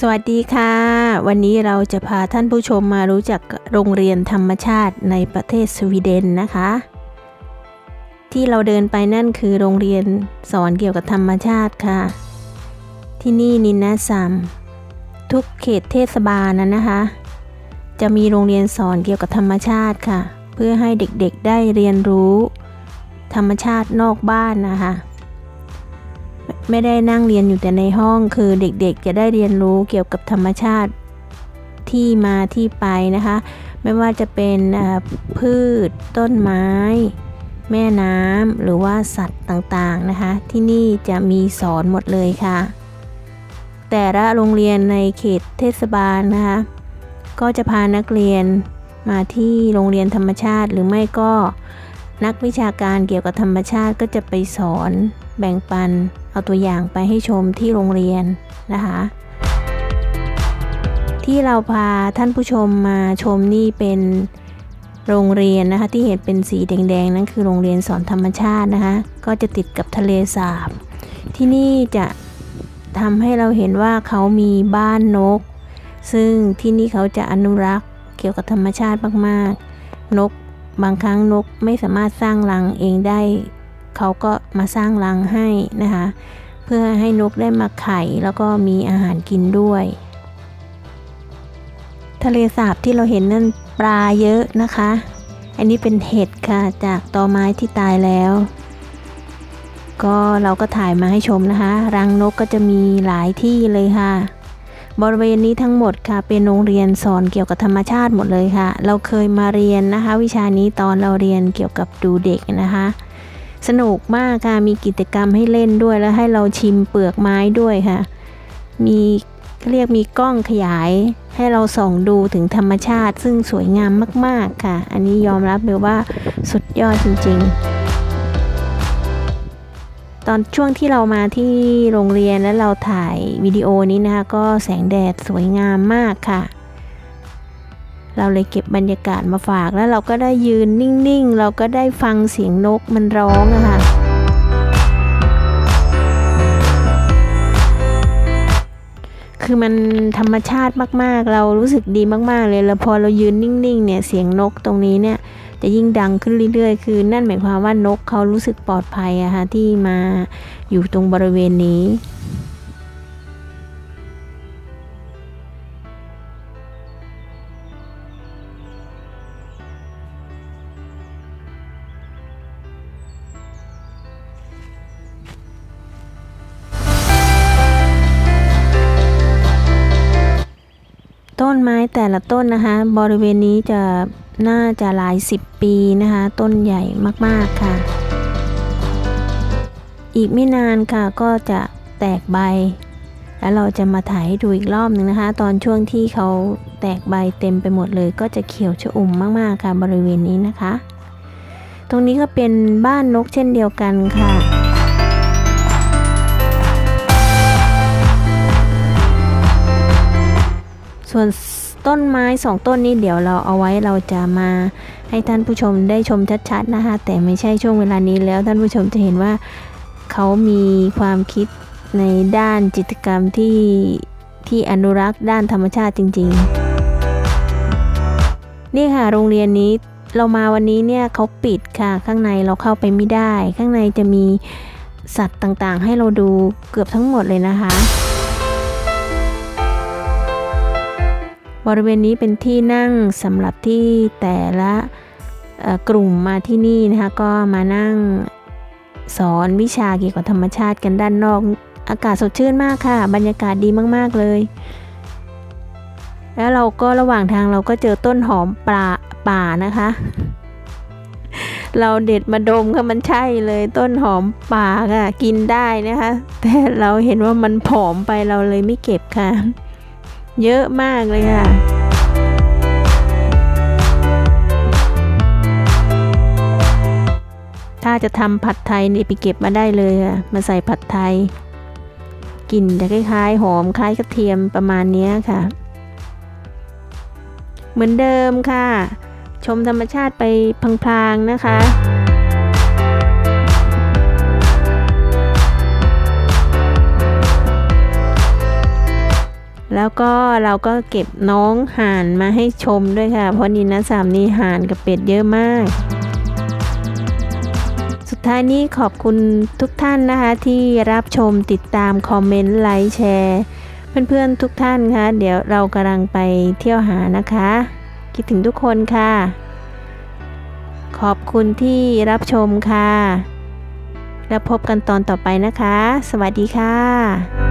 สวัสดีค่ะ วันนี้เราจะพาท่านผู้ชมมารู้จักโรงเรียนธรรมชาติในประเทศสวีเดนนะคะ ที่เราเดินไปนั่นคือโรงเรียนสอนเกี่ยวกับธรรมชาติค่ะ ที่นี่นินนาซัมทุกเขตเทศบาลนะนะคะ จะมีโรงเรียนสอนเกี่ยวกับธรรมชาติค่ะ เพื่อให้เด็กๆได้เรียนรู้ ธรรมชาตินอกบ้านนะคะ ไม่ได้นั่งเรียนอยู่แต่ในห้องคือเด็กๆ จะได้เรียนรู้เกี่ยวกับธรรมชาติที่มาที่ไปนะคะ ไม่ว่าจะเป็นพืช ต้นไม้ แม่น้ำหรือว่าสัตว์ต่างๆนะคะ ที่นี่จะมีสอนหมดเลยค่ะ แต่ละโรงเรียนในเขตเทศบาลนะคะ ก็จะพานักเรียนมาที่โรงเรียนธรรมชาติหรือไม่ก็นักวิชาการเกี่ยวกับธรรมชาติก็จะไปสอนแบ่งปัน เอาตัวอย่างไปให้ชมที่โรงเรียนนะคะ ที่เราพาท่านผู้ชมมาชมนี่เป็นโรงเรียนนะคะที่เห็นเป็นสีแดงๆนั่นคือโรงเรียนสอนธรรมชาตินะคะ ก็จะติดกับทะเลสาบ ที่นี่จะทำให้เราเห็นว่าเขามีบ้านนก ซึ่งที่นี่เขาจะอนุรักษ์เกี่ยวกับธรรมชาติมากๆ นกบางครั้งนกไม่สามารถสร้างรังเองได้ เขาก็มาสร้างรังให้นะคะ เพื่อให้นกได้มาไข่แล้วก็มีอาหารกินด้วย ทะเลสาบที่เราเห็นนั่นปลาเยอะนะคะ อันนี้เป็นเห็ดค่ะจากตอไม้ที่ตายแล้ว ก็เราก็ถ่ายมาให้ชมนะคะ รังนกก็จะมีหลายที่เลยค่ะบริเวณนี้ทั้งหมดค่ะเป็นโรงเรียนสอนเกี่ยวกับธรรมชาติหมดเลยค่ะ เราเคยมาเรียนนะคะ วิชานี้ตอนเราเรียนเกี่ยวกับดูเด็กนะคะ สนุกมากค่ะ มีกิจกรรมให้เล่นด้วยแล้วให้เราชิมเปลือกไม้ด้วยค่ะ มีเรียกมีกล้องขยายให้เราส่องดูถึงธรรมชาติ ซึ่งสวยงามมาก ๆ ค่ะ อันนี้ยอมรับเลยว่าสุดยอดจริง ๆ ตอนช่วงที่เรามาที่โรงเรียนแล้วเราถ่ายวิดีโอนี้นะคะก็แสงแดดสวยงามมากค่ะ เราเลยเก็บบรรยากาศมาฝากแล้วเราก็ได้ยืนนิ่งๆ เราก็ได้ฟังเสียงนกมันร้องอะค่ะคือมันธรรมชาติมากๆ เรารู้สึกดีมากๆเลย แล้วพอเรายืนนิ่งๆเนี่ยเสียงนกตรงนี้เนี่ยจะยิ่งดังขึ้นเรื่อยๆ คือนั่นหมายความว่านกเขารู้สึกปลอดภัยอะค่ะที่มาอยู่ตรงบริเวณนี้ นไม้แต่ละต้นนะคะ บริเวณนี้จะน่าจะหลายสิบปีนะคะ ต้นใหญ่มากๆค่ะ อีกไม่นานค่ะก็จะแตกใบ แล้วเราจะมาถ่ายให้ดูอีกรอบหนึ่งนะคะ ตอนช่วงที่เขาแตกใบเต็มไปหมดเลย ก็จะเขียวชอุ่มมากๆค่ะ บริเวณนี้นะคะ ตรงนี้ก็เป็นบ้านนกเช่นเดียวกันค่ะ ส่วนต้นไม้สองต้นนี้เดี๋ยวเราเอาไว้เราจะมาให้ท่านผู้ชมได้ชมชัดๆนะคะ แต่ไม่ใช่ช่วงเวลานี้แล้วท่านผู้ชมจะเห็นว่าเขามีความคิดในด้านจิตกรรมที่ที่อนุรักษ์ด้านธรรมชาติจริง ๆ นี่ค่ะโรงเรียนนี้เรามาวันนี้เนี่ยเขาปิดค่ะข้างในเราเข้าไปไม่ได้ ข้างในจะมีสัตว์ต่างๆ ให้เราดูเกือบทั้งหมดเลยนะคะ บริเวณนี้เป็นที่นั่งสำหรับที่แต่ละกลุ่มมาที่นี่นะคะก็มานั่งสอนวิชาเกี่ยวกับธรรมชาติกันด้านนอก อากาศสดชื่นมากค่ะ บรรยากาศดีมาก ๆ เลย แล้วเราก็ระหว่างทางเราก็เจอต้นหอมป่าป่านะคะ เราเด็ดมาดมค่ะมันใช่เลยต้นหอมป่าค่ะ กินได้นะคะ แต่เราเห็นว่ามันผอมไปเราเลยไม่เก็บค่ะ เยอะมากเลยค่ะถ้าจะทำผัดไทยนี่ไปเก็บมาได้เลยค่ะมาใส่ผัดไทยกลิ่นจะคล้ายๆ หอมคล้ายกระเทียมประมาณนี้ค่ะ เหมือนเดิมค่ะ ชมธรรมชาติไปพลางๆนะคะ แล้วก็เราก็เก็บน้องห่านมาให้ชมด้วยค่ะ เพราะนินนะสามนี่ห่านกับเป็ดเยอะมาก สุดท้ายนี้ขอบคุณทุกท่านนะคะ ที่รับชมติดตามคอมเมนต์ไลค์แชร์เพื่อนๆทุกท่านคะเดี๋ยวเรากำลังไปเที่ยวหานะคะ คิดถึงทุกคนค่ะ ขอบคุณที่รับชมค่ะ แล้วพบกันตอนต่อไปนะคะ สวัสดีค่ะ